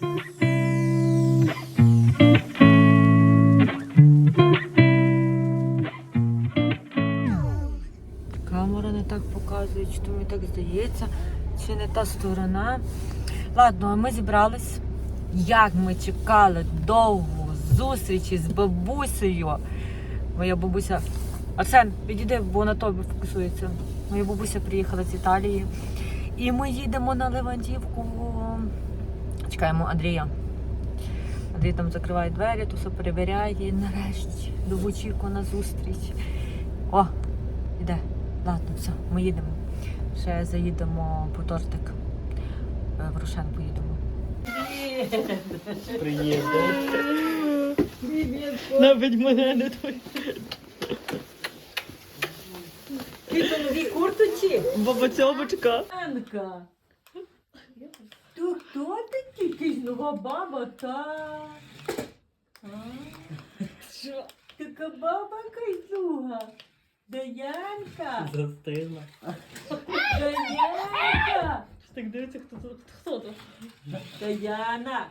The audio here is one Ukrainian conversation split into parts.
Камера не так показує, чи то мені так здається, чи не та сторона. Ладно, а ми зібрались. Як ми чекали довго зустрічі з бабусею. Моя бабуся. Арсен, відійди, бо на тобі фокусується. Моя бабуся приїхала з Італії. І ми їдемо на Левантівку. Чекаємо Андрія. Андрій там закриває двері, то все перевіряє. І нарешті довочікувана зустріч. О, іде. Ладно, все, ми їдемо. Ще заїдемо по тортик. Е, В Рошен поїдемо. Навіть мене не той. Ти то нові курточі? Баба. Анка. То хто такий? Якась нова баба, та. А? Що? Така баба кайзуга. Даянка. Застигла. Даянка. Так дивиться, хто тут. Хто тут? Даяна.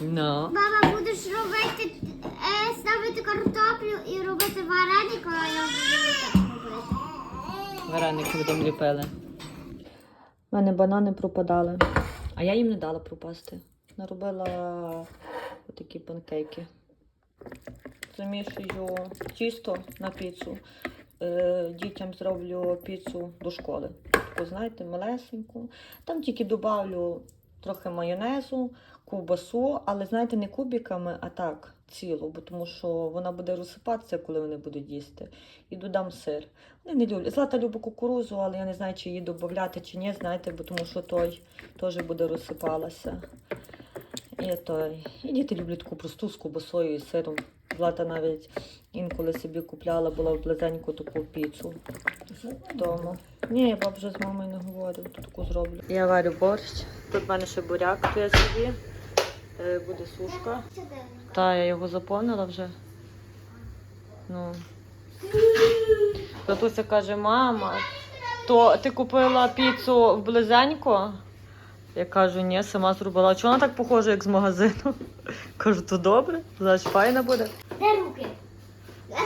Ну. Мама, будеш робити, е, ставити картоплю і робити вареники, а я буду так робити. Вареники будемо ліпили. У мене банани пропадали. А я їм не дала пропасти. Наробила такі панкейки. Замішую тісто на піцу. Е, дітям зроблю піцу до школи. Таку, знаєте, малесеньку. Там тільки додавлю трохи майонезу, ковбасу, але знаєте, не кубиками, а так, цілу, бо тому що вона буде розсипатися, коли вони будуть їсти. І додам сир. Вони не люблять. Злата любить кукурузу, але я не знаю, чи її додати чи ні, знаєте, бо тому що той теж буде розсипалася. І, той. і діти люблять таку просту з кубасою і сиром. Злата навіть інколи собі купляла, була в близеньку таку піцу. Вдома. Ні, я б вже з мамою не говорю, то таку зроблю. Я варю борщ. Тут в мене ще буряк, то я собі. Е, Буде сушка. Та, я його заповнила вже. Ну. Татуся каже, мама, то ти купила піцу в близенько? Я кажу, ні, сама зробила. А чого вона так похожа, як з магазину? Кажу, то добре, значить файна буде. Де руки?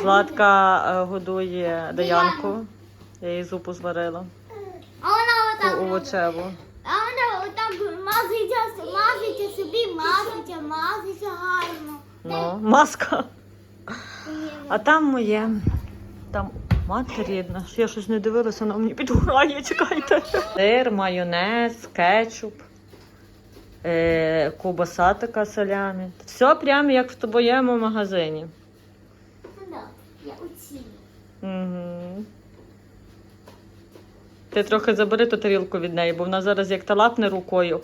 Златка е, годує Даянку. Я їй зупу зварила. А вона отак. Овочеву. Вона мазиться, собі, мазиться, мазиться гарно. Ну, маска. А там моє. Там мати рідна. Я щось не дивилася, вона мені підгорає, чекайте. Сир, майонез, кетчуп, е, ковбаса така салями. Все прямо як в твоєму магазині. Ну да, я оцінюю. Угу. Ти трохи забери ту тарілку від неї, бо вона зараз як та лапне рукою.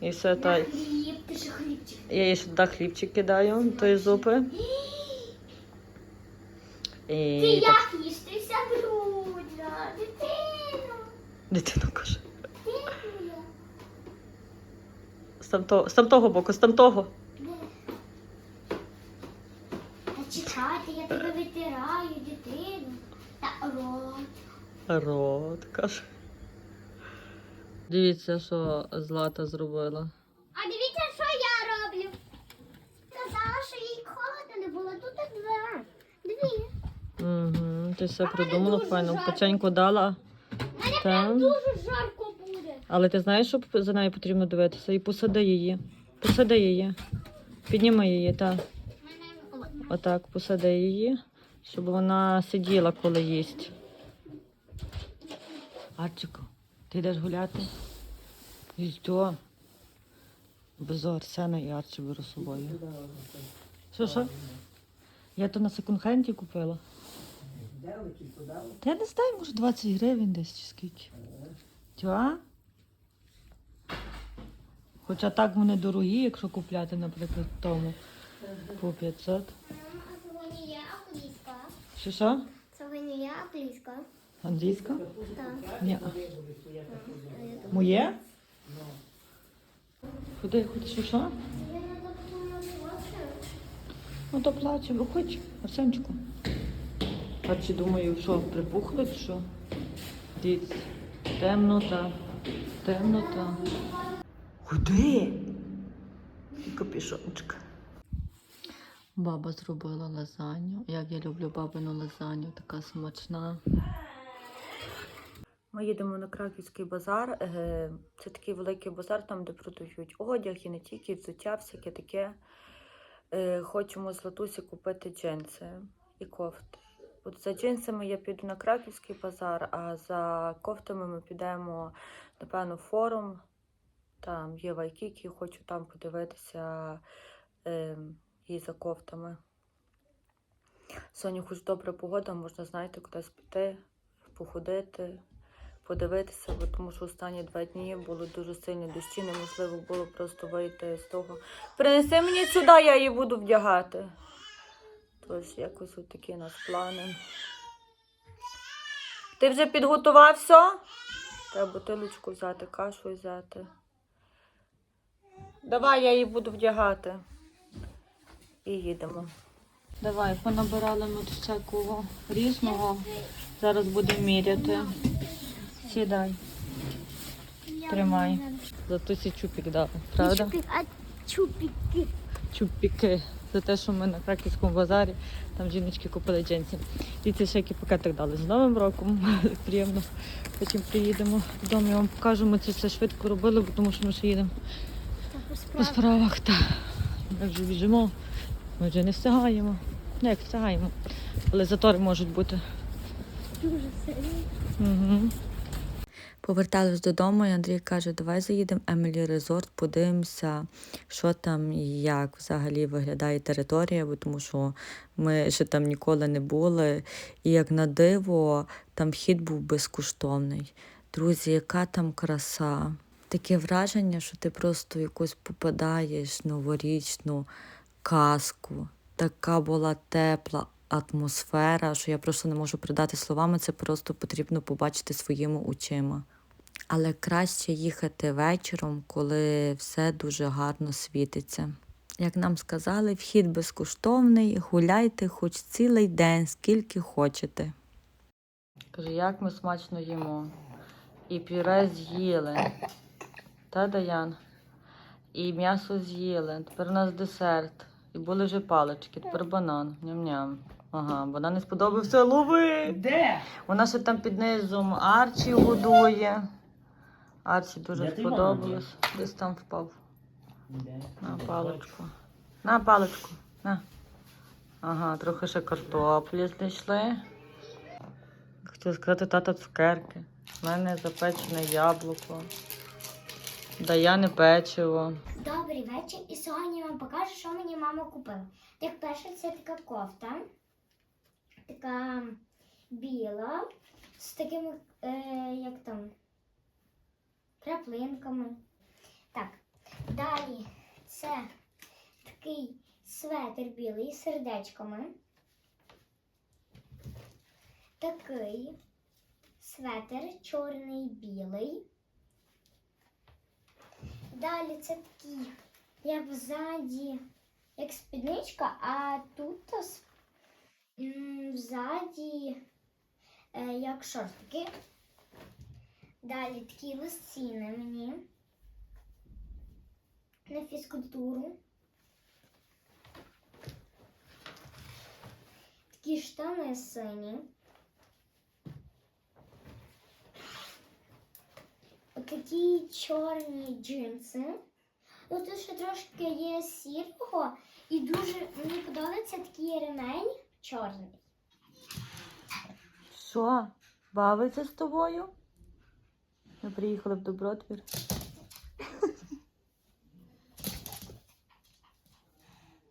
І все так. Хліб, ти ще хлібчик. Я їй туди хлібчик кидаю, тої зупи. Ти І як їш? Ти вся брудна, дитина каже. З тамтого, з тамтого боку, з тамтого. Та чекайте, я тебе витираю, дитину. Та рот. Рот, каже. Дивіться, що Злата зробила. А дивіться, що я роблю. Казала, що їй холодно не було. Тут два. Дві. Угу, ти все придумала файно. Печеньку дала. Мене прям дуже жарко буде. Але ти знаєш, що за нею потрібно дивитися? І посади її. Посади її. Підніми її, так. Мене Отак, посади її, щоб вона сиділа, коли їсть. Арчику, ти йдеш гуляти? І що? Без Арсена і Арчі беру з собою. Що, що? Я то на секонд-хенді купила. Та я не знаю, може 20 гривень десь чи скільки. Тьо? Хоча так вони дорогі, якщо купляти, наприклад, тому по 500. Сьогодні англійська. Що що? Сьогодні англійська. Англійська? Так. Ні. Моє? Куди, куди, що, що? Ну то плаче, виходь, Арсенчику. А чи думаю, що припухли, що? Дивіться, темнота, темнота. Куди? Капішончик. Баба зробила лазанью. Як я люблю бабину лазанью, така смачна. Ми їдемо на Краківський базар. Е, Це такий великий базар, там, де продають одяг і не тільки взуття, всяке таке. Е, Хочемо з Латусі купити джинси і кофти. От за джинсами я піду на Краківський базар, а за кофтами ми підемо, напевно, форум. Там є Вайкікі, хочу там подивитися е, і за кофтами. Сьогодні хоч добра погода, можна, знаєте, кудись піти, походити, подивитися, бо тому що останні два дні були дуже сильні дощі, неможливо було просто вийти з того. Принеси мені сюди, я її буду вдягати. Тож якось от такі у нас плани. Ти вже підготувався? Треба бутилочку взяти, кашу взяти. Давай я її буду вдягати. І їдемо. Давай, понабирали ми всякого різного. Зараз будемо міряти. Сідай, тримай. Зато чупік дали, правда? Чупік, а чупіки. Чупіки. За те, що ми на краківському базарі, там жіночки купили джинси. І це ще який пакетик дали з Новим роком. Приємно. Потім приїдемо додому, я вам покажу. Ми це все швидко робили, бо тому що ми ще їдемо по справах. Та ми вже біжимо, ми вже не встигаємо. Ну, як встигаємо. Але затори можуть бути. Дуже сильно. Угу. Повертались додому, і Андрій каже, давай заїдемо в Емілі Резорт, подивимося, що там і як взагалі виглядає територія, бо тому що ми ще там ніколи не були. І як на диво, там вхід був безкоштовний. Друзі, яка там краса. Таке враження, що ти просто в якусь попадаєш в новорічну казку. Така була тепла атмосфера, що я просто не можу передати словами, це просто потрібно побачити своїми очима. Але краще їхати вечором, коли все дуже гарно світиться. Як нам сказали, вхід безкоштовний, гуляйте хоч цілий день, скільки хочете. Каже, як ми смачно їмо. І пюре з'їли. Та, Даян? І м'ясо з'їли. Тепер у нас десерт. І були вже палички, тепер банан. Ням-ням. Ага, вона не сподобався лови. Де? Вона ще там під низом Арчі годує. Арчі дуже сподобалось. Десь там впав. Де? На паличку. На паличку. На. Ага, трохи ще картоплі знайшли. Хотіла сказати тата цукерки. У мене запечене яблуко. Даяне печиво. Добрий вечір. І сьогодні я вам покажу, що мені мама купила. Так перше, це така кофта. Така біла. З такими, е, як там, краплинками. Так. Далі це такий светр білий з сердечками. Такий светр чорний білий. Далі це такі, як взаді, як спідничка, а тут взаді е, як шортики. Далі такі лосіни мені на фізкультуру. Такі штани сині. Отакі чорні джинси. Ну, тут ще трошки є сірого, і дуже мені подобається такий ремень чорний. Що? Бавиться з тобою? Ми приїхали в Добротвір.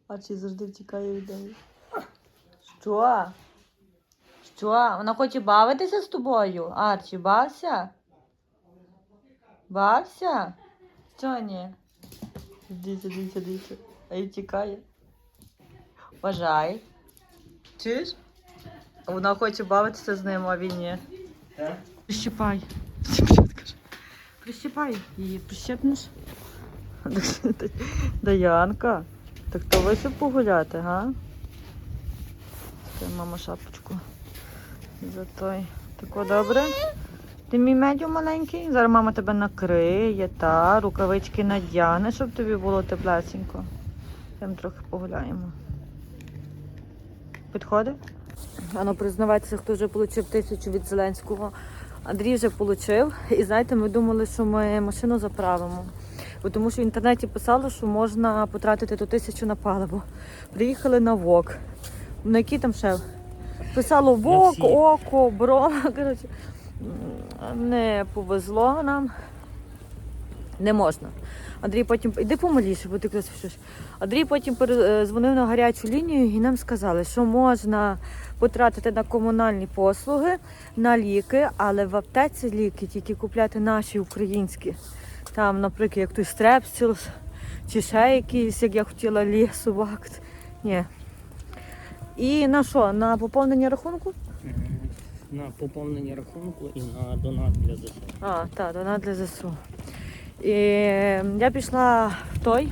Арчі завжди втікає від неї. Що? Що? Вона хоче бавитися з тобою? Арчі, бався? Бався? Що ні? Дивіться, дивіться, дивіться. А й тікає. Бажай. Чуєш? Вона хоче бавитися з ним, а він ні. Так? Прищипай. Її, прищепнеш. Даянка. Так то вийшов погуляти, га? Це мама шапочку. За той. Тако добре? Ти мій медіум маленький? Зараз мама тебе накриє, та рукавички надягне, щоб тобі було теплесенько. Там трохи погуляємо. Підходить? Ану, признавайтеся, хто вже отримав тисячу від Зеленського. Андрій вже отримав. І знаєте, ми думали, що ми машину заправимо. Бо тому що в інтернеті писало, що можна потратити ту тисячу на паливо. Приїхали на ВОК. На який там ще? Писало ВОК, око, бро. Коротше, не повезло нам. Не можна. Андрій потім. Іди помаліше, бо ти пишеш. Андрій потім дзвонив на гарячу лінію і нам сказали, що можна потратити на комунальні послуги, на ліки, але в аптеці ліки тільки купляти наші українські. Там, наприклад, як той стрепсілс, чи ще якийсь, як я хотіла лісовак. Ні. І на що? На поповнення рахунку? На поповнення рахунку і на донат для ЗСУ. А, так, донат для ЗСУ. І я пішла в той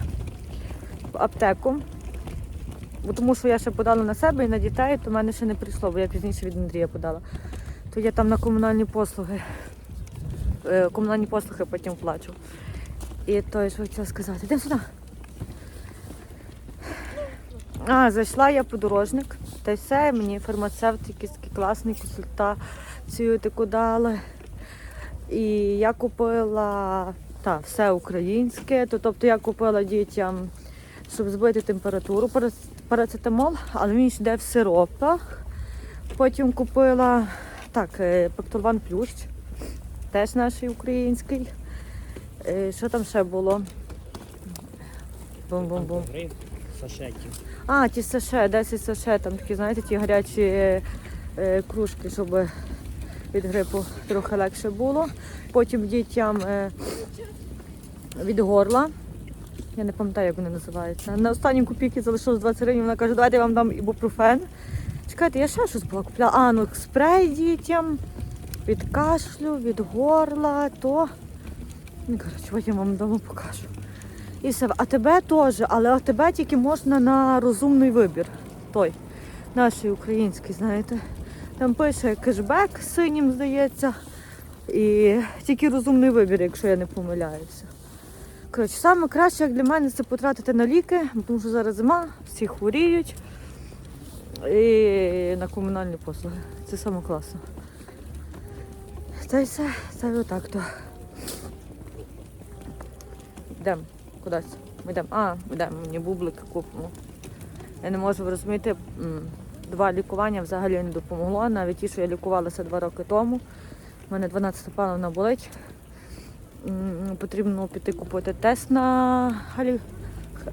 в аптеку, бо тому що я ще подала на себе і на дітей, то в мене ще не прийшло, бо я пізніше від Андрія подала. То я там на комунальні послуги. е, Комунальні послуги потім плачу. І то, що хотіла сказати. Йдемо сюди. А, зайшла я подорожник. Та й все, мені фармацевт якийсь такий класний консультацію таку дали. І я купила та, все українське. То, тобто я купила дітям, щоб збити температуру, парац- парацетамол, але він йде в сиропах. Потім купила так, е, Пектолван Плющ, теж наш український. Е, Що там ще було? Бум-бум-бум. А, ті саше, 10 саше, там такі, знаєте, ті гарячі е, кружки, щоб від грипу трохи легше було. Потім дітям від горла. Я не пам'ятаю, як вони називаються. На останній копійки залишилось 20 гривень, вона каже, давайте я вам дам ібупрофен. Чекайте, я ще щось була купляла. А, ну спрей дітям від кашлю, від горла, то. Ну, коротше, потім вам вдома покажу. І все. А тебе теж, але а тебе тільки можна на розумний вибір. Той. Наш український, знаєте. Там пише кешбек синім, здається. І тільки розумний вибір, якщо я не помиляюся. Коротше, саме краще, як для мене, це потратити на ліки, тому що зараз зима, всі хворіють. І на комунальні послуги. Це саме класно. Та й все, це отак то. Йдемо кудись. Ми йдемо. А, йдемо, мені бублики купимо. Я не можу розуміти, два лікування взагалі не допомогло. Навіть ті, що я лікувалася два роки тому. У мене 12 паливна болить. Потрібно піти купити тест на галі...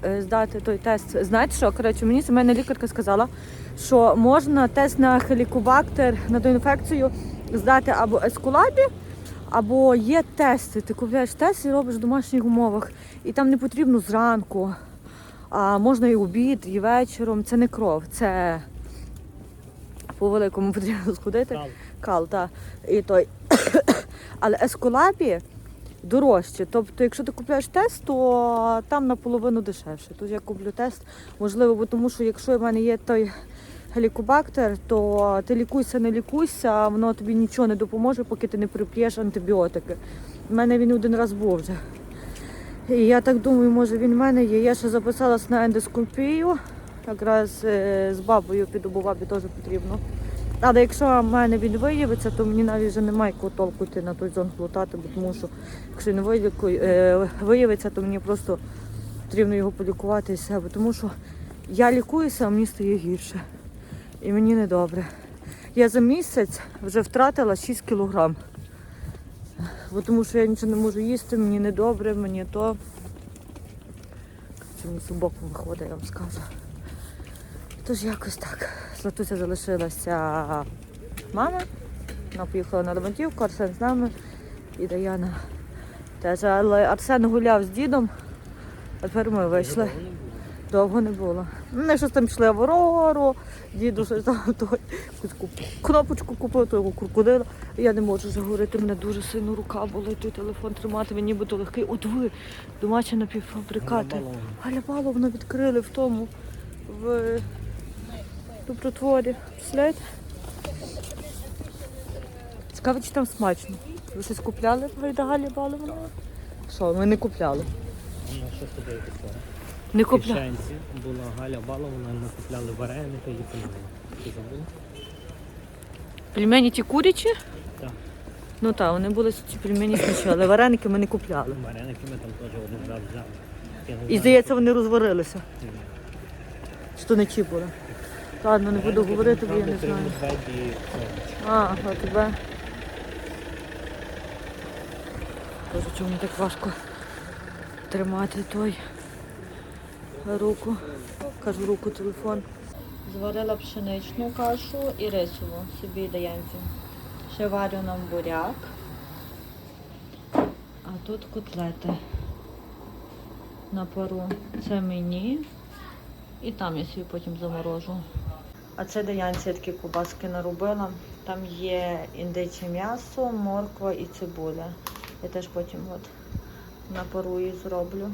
е, здати той тест. Знаєте що? Коротше, мені сімейна лікарка сказала, що можна тест на хелікобактер, на ту інфекцію здати або ескулабі, або є тести. Ти купляєш тест і робиш в домашніх умовах. І там не потрібно зранку. А можна і обід, і вечором. Це не кров, це по великому потрібно сходити. Кал. Кал, так. І той. Але ескулапі дорожче. Тобто, якщо ти купляєш тест, то там наполовину дешевше. Тож я куплю тест, можливо, бо тому що якщо в мене є той гелікобактер, то ти лікуйся, не лікуйся, воно тобі нічого не допоможе, поки ти не прип'єш антибіотики. У мене він один раз був вже. І я так думаю, може він в мене є. Я ще записалась на ендоскопію. Якраз е, з бабою під обувабі теж потрібно. Але якщо в мене він виявиться, то мені навіть вже немає якого толку йти на той зон плутати, бо тому що якщо не е, виявиться, то мені просто потрібно його полікувати і все. Тому що я лікуюся, а мені стає гірше. І мені не добре. Я за місяць вже втратила 6 кілограм. Бо тому що я нічого не можу їсти, мені не добре, мені то. Мені боком виходить, я вам скажу. Тож якось так. Златуся залишилася мама. Вона поїхала на Левантівку, Арсен з нами і Даяна. Теж, але Арсен гуляв з дідом, а тепер ми вийшли. Довго не було. Ми щось там пішли в Аврору, діду щось там той, кнопочку купив, того крокодила. Я не можу заговорити, мене дуже сильно рука болить, той телефон тримати, він нібито легкий. От ви, домашні напівфабрикати. Галя Баловна відкрили в тому, в добротворі. Представляєте? Цікаво, чи там смачно. Ви щось купляли в Галі Баловна? Що, ми не купляли. Ну, що з тобою таке? Не В купляли. Була Галя Баловна, ми купляли вареники і пельмені. Ти забув? Пельмені ті курячі? Так. Ну так, вони були ці пельмені смачні, але вареники ми не купляли. Вареники ми там теж один раз взяли. Я не І знаю, здається, вони розварилися. Ні. Чи то не ті були? Ладно, не буду говорити, бо я не знаю. А, а тебе. Боже, чому так важко тримати той руку. Кажу руку телефон. Зварила пшеничну кашу і рисову собі даянцю. Ще варю нам буряк. А тут котлети на пару. Це мені. І там я собі потім заморожу. А це Даянці я такі кубаски наробила. Там є індиче м'ясо, морква і цибуля. Я теж потім от на пару її зроблю.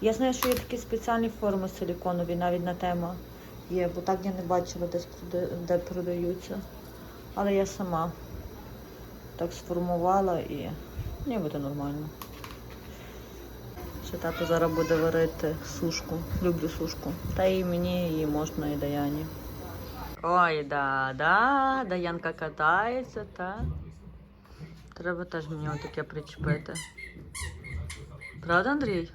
Я знаю, що є такі спеціальні форми силіконові, навіть на тема є, бо так я не бачила десь де продаються. Але я сама так сформувала і не буде нормально. Ще тато зараз буде варити сушку. Люблю сушку. Та і мені, і можна, і Даяні. Ой, да, да, Даянка катається, та. Треба теж мені отаке причепити. Правда, Андрій?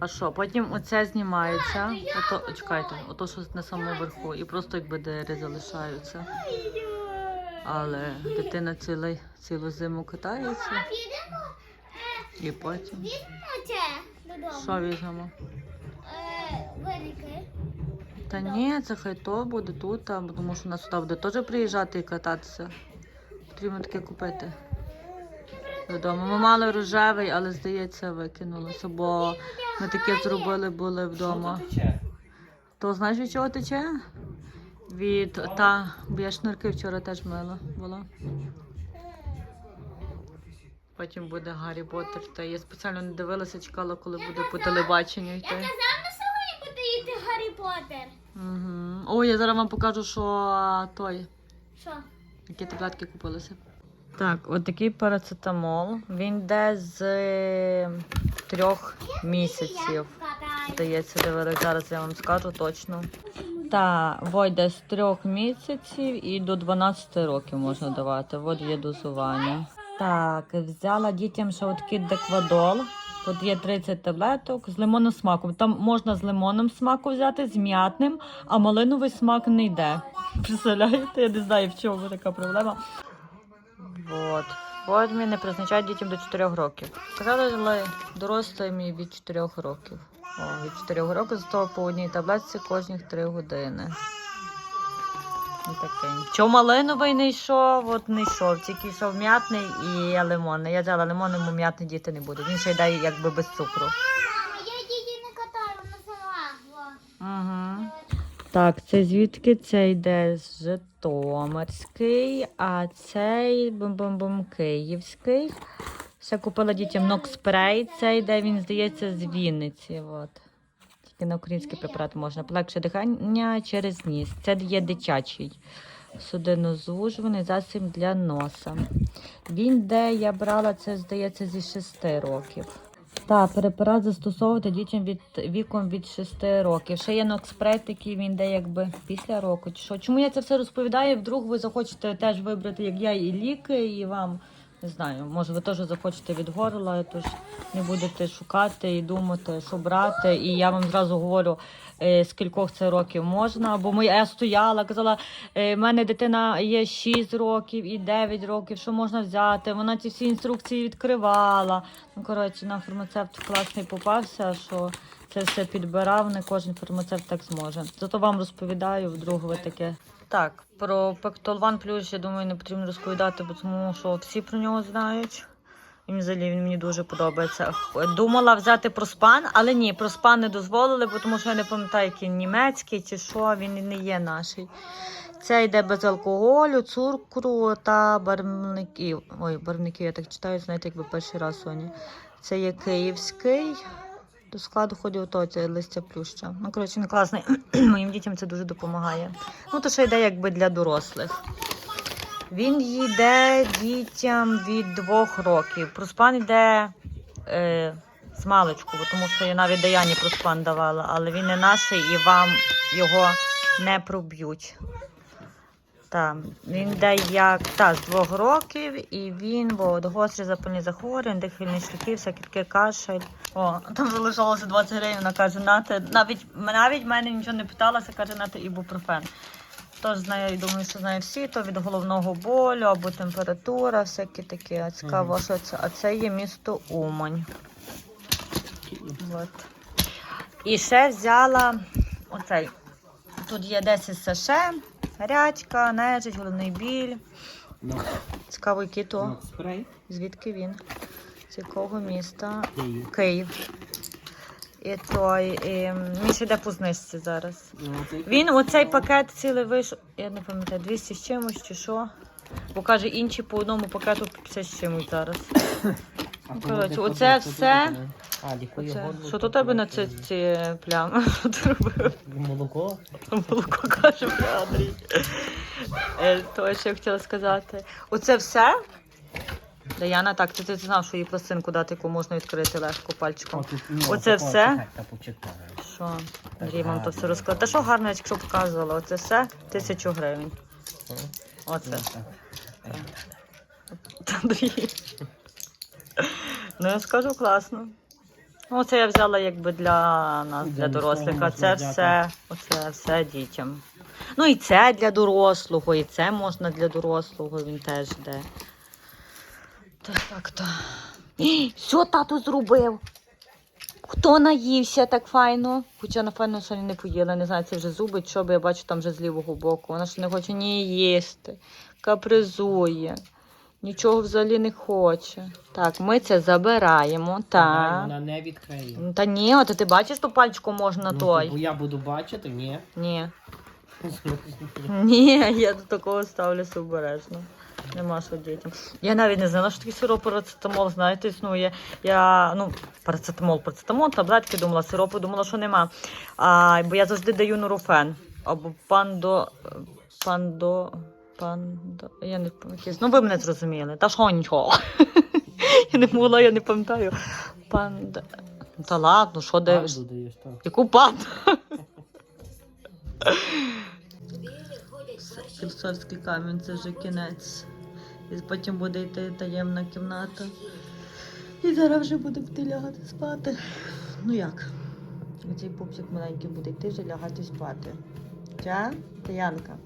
А що, потім оце знімається. Ото, чекайте, ото щось на самому верху. І просто якби дери залишаються. Але дитина цілий, цілу зиму катається. І потім. Додому. Що візьмемо? Е, Велике. Та ні, це хай то буде тут, а, тому що нас сюди буде теж приїжджати і кататися. Потрібно таке купити. Додому. Ми мали рожевий, але здається, викинулося, бо ми таке зробили були вдома. То знаєш від чого тече? Від та, бо я шнурки вчора теж мила була. Потім буде Гаррі Поттер. Та я спеціально не дивилася, чекала, коли буде по телебаченню йти. Казав на сьогодні буде йти Гаррі Поттер. Ой, я зараз вам покажу, що той, Що? які таблетки купилися. Так, от такий парацетамол. Він йде з е, трьох місяців. Здається, дивилися, зараз я вам скажу точно. Та, войде з трьох місяців і до 12 років можна давати. От є дозування. Так, взяла дітям ще от кіт деквадол. Тут є 30 таблеток з лимонним смаком. Там можна з лимонним смаком взяти, з м'ятним, а малиновий смак не йде. Представляєте? Я не знаю, в чому така проблема. От. От не призначають дітям до 4 років. Сказали дорослим і від 4 років. О, від 4 років зато по одній таблетці кожні 3 години. Чому малиновий не йшов, от не йшов, тільки йшов м'ятний і лимонний. Я взяла лимонний, бо м'ятний діти не буде. Він ще йде якби без цукру. Я діді не катаю, вона сама. Угу. Так, це звідки це йде Житомирський, а цей бум-бум-бум київський. Ще купила дітям нокспрей. Це йде, він здається, з Вінниці. От. Тільки на український препарат можна. Полегше дихання через ніс. Це є дитячий судинозвужуваний засіб для носа. Він, де я брала, це здається зі 6 років. Так, препарат застосовувати дітям від віком від 6 років. Ще є нокспрей такий, він де якби після року. Чи що? Чому я це все розповідаю? Вдруг ви захочете теж вибрати, як я, і ліки, і вам не знаю, може ви теж захочете від горла, тож не будете шукати і думати, що брати. І я вам зразу говорю, е, скількох це років можна. Бо моя я стояла, казала, е, в мене дитина є 6 років і 9 років, що можна взяти. Вона ці всі інструкції відкривала. Ну, коротше, нам фармацевт класний попався, що це все підбирав, не кожен фармацевт так зможе. Зато вам розповідаю, вдруг ви таке. Так, про Пектолван плюс, я думаю, не потрібно розповідати, бо тому що всі про нього знають. І взагалі він мені дуже подобається. Думала взяти проспан, але ні, проспан не дозволили, бо тому що я не пам'ятаю, який німецький чи що, він не є наш. Це йде без алкоголю, цукру та барвників. Ой, барвників, я так читаю, знаєте, якби перший раз сьогодні. Це є київський. До складу ходить ото це листя плюща. Ну, коротше, він класний. Моїм дітям це дуже допомагає. Ну, то ще йде якби для дорослих. Він їде дітям від двох років. Проспан йде е, з маличку, тому що я навіть Даяні проспан давала, але він не наш і вам його не проб'ють. Так, він йде як та, з двох років, і він, бо от гострі запальні захворювання, дихальні шляхи, всякі таке кашель. О, там залишилося 20 гривень, вона каже, нате, навіть, навіть мене нічого не питалася, каже, нате ібупрофен. Тож знаю, думаю, що знає всі, то від головного болю або температура, всякі такі. А цікаво, що це. А це є місто Умань. От. І ще взяла оцей. Тут є 10 саше, гарячка, нежить, головний біль. Ну, Цікаво, який ну. Звідки він? З якого міста? Київ. І той. І, він ще йде по знижці зараз. Ну, Він оцей пакет цілий вийшов, я не пам'ятаю, 200 з чимось чи що. Бо каже, інші по одному пакету 50 з чимось зараз. Ну, коротше, оце все-. А, лікує Оце. горло. Що то тебе на ці, ці плями? Що ти робив? Молоко? Молоко каже бля, Андрій. Е, То, що я хотіла сказати. Оце все? Даяна, так, ти, ти знав, що її пластинку дати, яку можна відкрити легко пальчиком. тут, ну, Оце все? чекай, Та почекай. Що? Андрій вам то все розказав. Та що гарно, я тільки що показувала. Оце все тисячу гривень. Оце. Ну. Андрій. Ну, я скажу класно. Ну, це я взяла якби для нас, для дорослих, а це все, оце все дітям. Ну і це для дорослого, і це можна для дорослого, він теж йде. Так, так, то. Що тато зробив? Хто наївся так файно? Хоча, напевно, що не поїла, не знаю, це вже зуби, що, бо я бачу там вже з лівого боку. Вона ж не хоче ні їсти, капризує, нічого взагалі не хоче. Так, ми це забираємо. Дай, Так. Вона не відкриє. Ну, Та ні, от ти бачиш, то пальчиком можна Ну, той. Бо я буду бачити, ні. Ні. Ні, я до такого ставлюся обережно. Нема що дітям. Я навіть не знала, що такий сироп парацетамол, знаєте, існує. Я, ну, парацетамол, парацетамол, таблетки думала, сиропу думала, що нема. А, бо я завжди даю нурофен. Або пандо. Пандо. Пандо. Я не пам'ятаю. Ну, ви мене зрозуміли. Та що нічого. Я не могла, я не пам'ятаю. Панда. Та ладно, що так. Яку панду? Кельсорський камінь це вже кінець. І потім буде йти таємна кімната. І зараз вже буде йти лягати спати. Ну як? Оцей пупсик маленький буде йти вже лягати спати. Ча? Таянка.